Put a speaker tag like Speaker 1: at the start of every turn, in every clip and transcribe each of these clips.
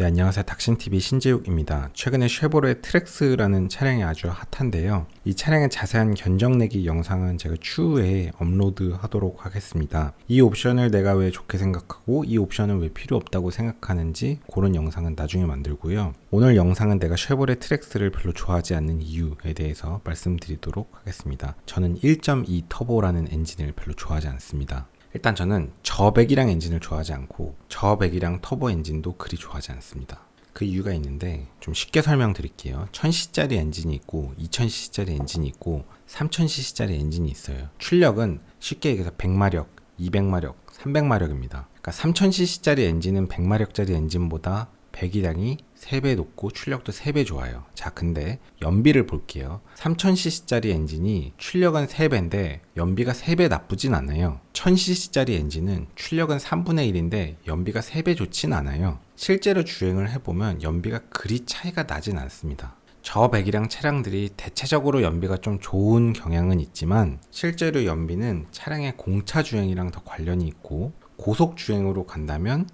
Speaker 1: 네, 안녕하세요. 닥신TV 신재욱입니다. 최근에 쉐보레 트렉스라는 차량이 아주 핫한데요. 이 차량의 자세한 견적 내기 영상은 제가 추후에 업로드 하도록 하겠습니다. 이 옵션을 내가 왜 좋게 생각하고 이 옵션은 왜 필요 없다고 생각하는지 그런 영상은 나중에 만들고요. 오늘 영상은 내가 쉐보레 트렉스를 별로 좋아하지 않는 이유에 대해서 말씀드리도록 하겠습니다. 저는 1.2 터보라는 엔진을 별로 좋아하지 않습니다. 일단 저는 저배기량 엔진을 좋아하지 않고 저배기량 터보 엔진도 그리 좋아하지 않습니다. 그 이유가 있는데 좀 쉽게 설명드릴게요. 1000cc짜리 엔진이 있고 2000cc짜리 엔진이 있고 3000cc짜리 엔진이 있어요. 출력은 쉽게 얘기해서 100마력, 200마력, 300마력입니다. 그러니까 3000cc짜리 엔진은 100마력짜리 엔진보다 배기량이 3배 높고 출력도 3배 좋아요. 자, 근데 연비를 볼게요. 3000cc짜리 엔진이 출력은 3배인데 연비가 3배 나쁘진 않아요. 1000cc짜리 엔진은 출력은 3분의 1인데 연비가 3배 좋진 않아요. 실제로 주행을 해보면 연비가 그리 차이가 나진 않습니다. 저 배기량 차량들이 대체적으로 연비가 좀 좋은 경향은 있지만 실제로 연비는 차량의 공차 주행이랑 더 관련이 있고 고속 주행으로 간다면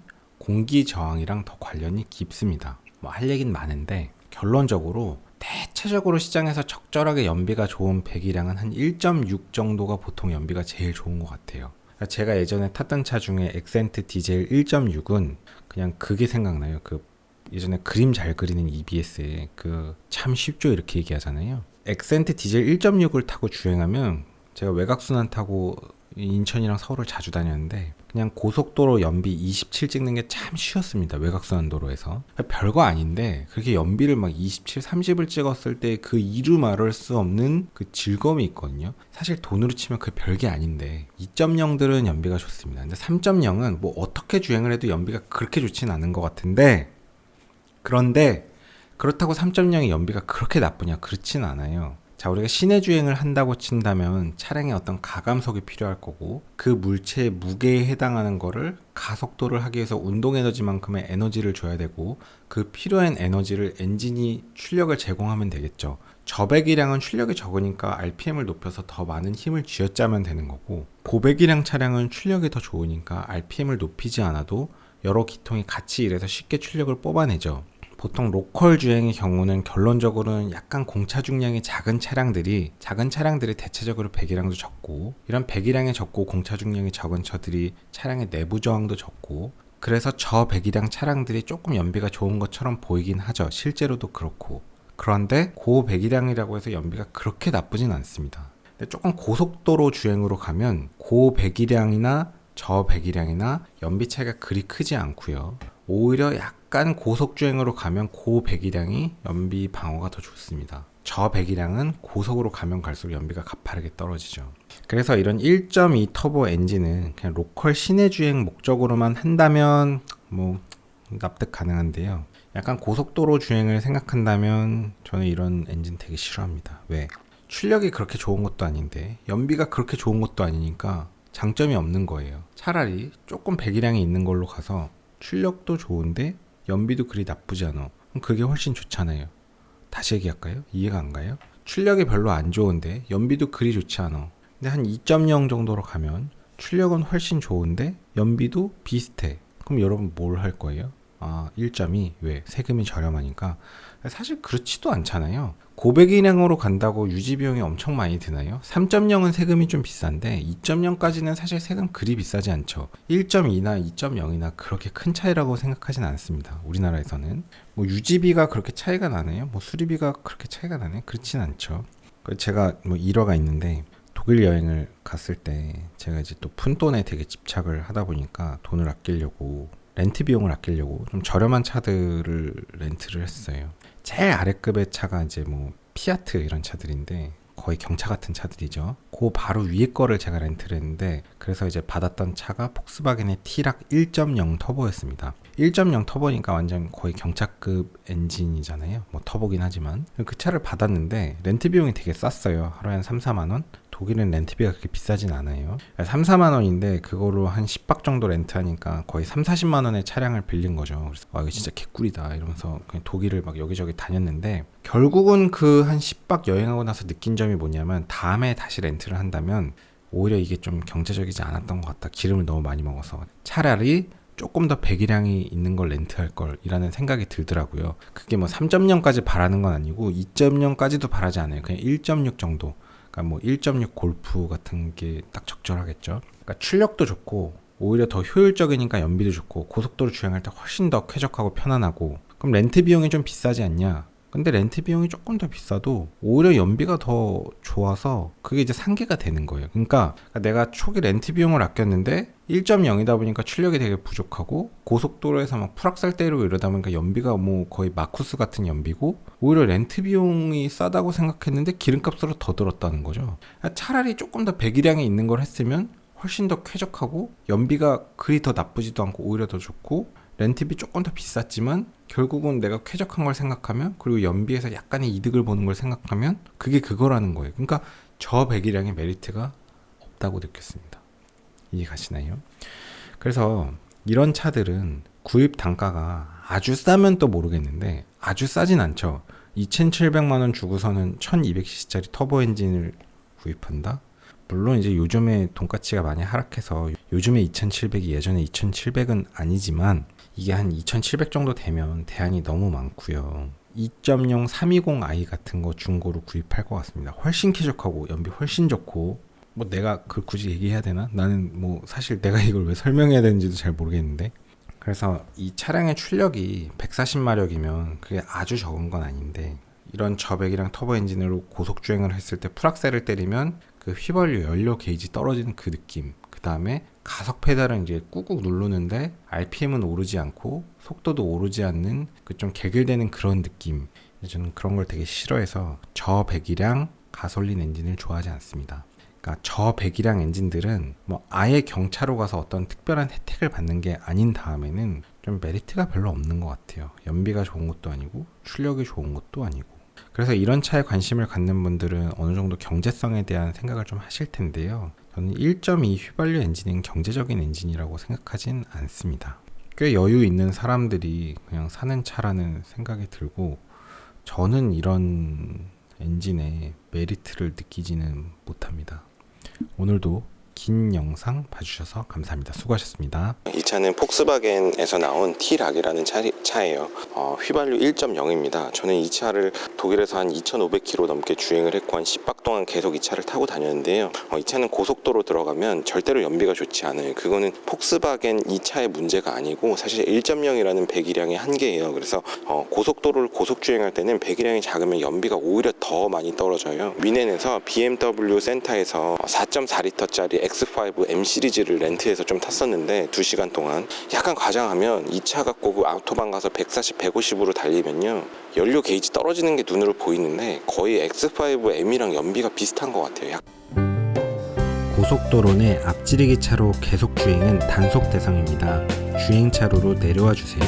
Speaker 1: 공기 저항이랑 더 관련이 깊습니다. 뭐 할 얘기는 많은데 결론적으로 대체적으로 시장에서 적절하게 연비가 좋은 배기량은 한 1.6 정도가 보통 연비가 제일 좋은 것 같아요. 제가 예전에 탔던 차 중에 엑센트 디젤 1.6은 그냥 그게 생각나요. 그 예전에 그림 잘 그리는 EBS에 그 참 쉽죠 이렇게 얘기하잖아요. 엑센트 디젤 1.6을 타고 주행하면 제가 외곽순환 타고 인천이랑 서울을 자주 다녔는데 그냥 고속도로 연비 27 찍는 게 참 쉬웠습니다. 외곽순환도로에서 별거 아닌데 그렇게 연비를 막 27, 30을 찍었을 때 그 이루 말할 수 없는 그 즐거움이 있거든요. 사실 돈으로 치면 그 별게 아닌데 2.0들은 연비가 좋습니다. 근데 3.0은 뭐 어떻게 주행을 해도 연비가 그렇게 좋지는 않은 것 같은데 그런데 그렇다고 3.0의 연비가 그렇게 나쁘냐 그렇진 않아요. 자, 우리가 시내 주행을 한다고 친다면 차량에 어떤 가감석이 필요할 거고 그 물체의 무게에 해당하는 거를 가속도를 하기 위해서 운동 에너지만큼의 에너지를 줘야 되고 그 필요한 에너지를 엔진이 출력을 제공하면 되겠죠. 저배기량은 출력이 적으니까 RPM을 높여서 더 많은 힘을 쥐어짜면 되는 거고 고배기량 차량은 출력이 더 좋으니까 RPM을 높이지 않아도 여러 기통이 같이 일해서 쉽게 출력을 뽑아내죠. 보통 로컬 주행의 경우는 결론적으로는 약간 공차 중량이 작은 차량들이 작은 차량들이 대체적으로 배기량도 적고 이런 배기량이 적고 공차 중량이 적은 차들이 차량의 내부 저항도 적고 그래서 저 배기량 차량들이 조금 연비가 좋은 것처럼 보이긴 하죠. 실제로도 그렇고. 그런데 고 배기량이라고 해서 연비가 그렇게 나쁘진 않습니다. 근데 조금 고속도로 주행으로 가면 고 배기량이나 저 배기량이나 연비 차이가 그리 크지 않고요. 오히려 약 간 고속주행으로 가면 고배기량이 연비 방어가 더 좋습니다. 저배기량은 고속으로 가면 갈수록 연비가 가파르게 떨어지죠. 그래서 이런 1.2 터보 엔진은 그냥 로컬 시내 주행 목적으로만 한다면 뭐 납득 가능한데요. 약간 고속도로 주행을 생각한다면 저는 이런 엔진 되게 싫어합니다. 왜? 출력이 그렇게 좋은 것도 아닌데 연비가 그렇게 좋은 것도 아니니까 장점이 없는 거예요. 차라리 조금 배기량이 있는 걸로 가서 출력도 좋은데 연비도 그리 나쁘지 않아. 그게 훨씬 좋잖아요. 다시 얘기할까요? 이해가 안 가요? 출력이 별로 안 좋은데 연비도 그리 좋지 않아. 근데 한 2.0 정도로 가면 출력은 훨씬 좋은데 연비도 비슷해. 그럼 여러분 뭘 할 거예요? 아, 1.2. 왜? 세금이 저렴하니까. 사실 그렇지도 않잖아요. 고배기량으로 간다고 유지 비용이 엄청 많이 드나요? 3.0은 세금이 좀 비싼데 2.0까지는 사실 세금 그리 비싸지 않죠. 1.2나 2.0이나 그렇게 큰 차이라고 생각하진 않습니다. 우리나라에서는 뭐 유지비가 그렇게 차이가 나나요? 뭐 수리비가 그렇게 차이가 나나요? 그렇진 않죠. 제가 뭐 일화가 있는데 독일 여행을 갔을 때 제가 이제 또 푼돈에 되게 집착을 하다 보니까 돈을 아끼려고 렌트 비용을 아끼려고 좀 저렴한 차들을 렌트를 했어요. 제일 아래급의 차가 이제 뭐 피아트 이런 차들인데 거의 경차 같은 차들이죠. 그 바로 위에 거를 제가 렌트를 했는데 그래서 이제 받았던 차가 폭스바겐의 티락 1.0 터보였습니다. 1.0 터보니까 완전 거의 경차급 엔진이잖아요. 뭐 터보긴 하지만 그 차를 받았는데 렌트 비용이 되게 쌌어요. 하루에 한 3, 4만 원? 독일은 렌트비가 그렇게 비싸진 않아요. 3, 4만 원인데 그거로 한 10박 정도 렌트하니까 거의 3, 40만 원의 차량을 빌린 거죠. 그래서 아 이거 진짜 개꿀이다 이러면서 그냥 독일을 막 여기저기 다녔는데 결국은 그 한 10박 여행하고 나서 느낀 점이 뭐냐면 다음에 다시 렌트를 한다면 오히려 이게 좀 경제적이지 않았던 것 같다. 기름을 너무 많이 먹어서 차라리 조금 더 배기량이 있는 걸 렌트할 걸이라는 생각이 들더라고요. 그게 뭐 3.0까지 바라는 건 아니고 2.0까지도 바라지 않아요. 그냥 1.6 정도. 그러니까 뭐 1.6 골프 같은 게 딱 적절하겠죠. 그러니까 출력도 좋고 오히려 더 효율적이니까 연비도 좋고 고속도로 주행할 때 훨씬 더 쾌적하고 편안하고 그럼 렌트 비용이 좀 비싸지 않냐? 근데 렌트 비용이 조금 더 비싸도 오히려 연비가 더 좋아서 그게 이제 상계가 되는 거예요. 그러니까 내가 초기 렌트 비용을 아꼈는데 1.0이다 보니까 출력이 되게 부족하고 고속도로에서 막 풀악살 때리고 이러다 보니까 연비가 뭐 거의 마쿠스 같은 연비고 오히려 렌트 비용이 싸다고 생각했는데 기름값으로 더 들었다는 거죠. 차라리 조금 더 배기량이 있는 걸 했으면 훨씬 더 쾌적하고 연비가 그리 더 나쁘지도 않고 오히려 더 좋고 렌트비 조금 더 비쌌지만 결국은 내가 쾌적한 걸 생각하면 그리고 연비에서 약간의 이득을 보는 걸 생각하면 그게 그거라는 거예요. 그러니까 저 배기량의 메리트가 없다고 느꼈습니다. 이해 가시나요? 그래서 이런 차들은 구입 단가가 아주 싸면 또 모르겠는데 아주 싸진 않죠. 2,700만 원 주고서는 1,200cc짜리 터보 엔진을 구입한다. 물론 이제 요즘에 돈가치가 많이 하락해서 요즘에 2,700이 예전에 2,700은 아니지만 이게 한 2,700 정도 되면 대안이 너무 많고요. 2.0 320i 같은 거 중고로 구입할 것 같습니다. 훨씬 쾌적하고 연비 훨씬 좋고 뭐 내가 그 굳이 얘기해야 되나? 나는 뭐 사실 내가 이걸 왜 설명해야 되는지도 잘 모르겠는데 그래서 이 차량의 출력이 140마력이면 그게 아주 적은 건 아닌데 이런 저백이랑 터보 엔진으로 고속 주행을 했을 때 풀악셀을 때리면 그 휘발유 연료 게이지 떨어지는 그 느낌 그 다음에 가속 페달은 이제 꾹꾹 누르는데 RPM은 오르지 않고 속도도 오르지 않는 그 좀 개길되는 그런 느낌 저는 그런 걸 되게 싫어해서 저배기량 가솔린 엔진을 좋아하지 않습니다. 그러니까 저 배기량 엔진들은 뭐 아예 경차로 가서 어떤 특별한 혜택을 받는 게 아닌 다음에는 좀 메리트가 별로 없는 것 같아요. 연비가 좋은 것도 아니고 출력이 좋은 것도 아니고. 그래서 이런 차에 관심을 갖는 분들은 어느 정도 경제성에 대한 생각을 좀 하실 텐데요. 저는 1.2 휘발유 엔진은 경제적인 엔진이라고 생각하진 않습니다. 꽤 여유 있는 사람들이 그냥 사는 차라는 생각이 들고 저는 이런 엔진의 메리트를 느끼지는 못합니다. 오늘도 긴 영상 봐주셔서 감사합니다. 수고하셨습니다.
Speaker 2: 이 차는 폭스바겐에서 나온 T락이라는 차, 차예요. 어, 휘발유 1.0입니다. 저는 이 차를 독일에서 한 2,500km 넘게 주행을 했고 한 10박 동안 계속 이 차를 타고 다녔는데요. 어, 이 차는 고속도로 들어가면 절대로 연비가 좋지 않아요. 그거는 폭스바겐 이 차의 문제가 아니고 사실 1.0이라는 배기량의 한계예요. 그래서 어, 고속도로를 고속 주행할 때는 배기량이 작으면 연비가 오히려 더 많이 떨어져요. 미넨에서 BMW 센터에서 4.4리터짜리 X5 M 시리즈를 렌트해서 좀 탔었는데 2시간 동안 약간 과장하면 이차 갖고 그 아우토반 가서 140, 150으로 달리면요 연료 게이지 떨어지는 게 눈으로 보이는데 거의 X5 M이랑 연비가 비슷한 것 같아요. 약-
Speaker 1: 고속도로 내 앞지르기 차로 계속 주행은 단속 대상입니다. 주행 차로로 내려와 주세요.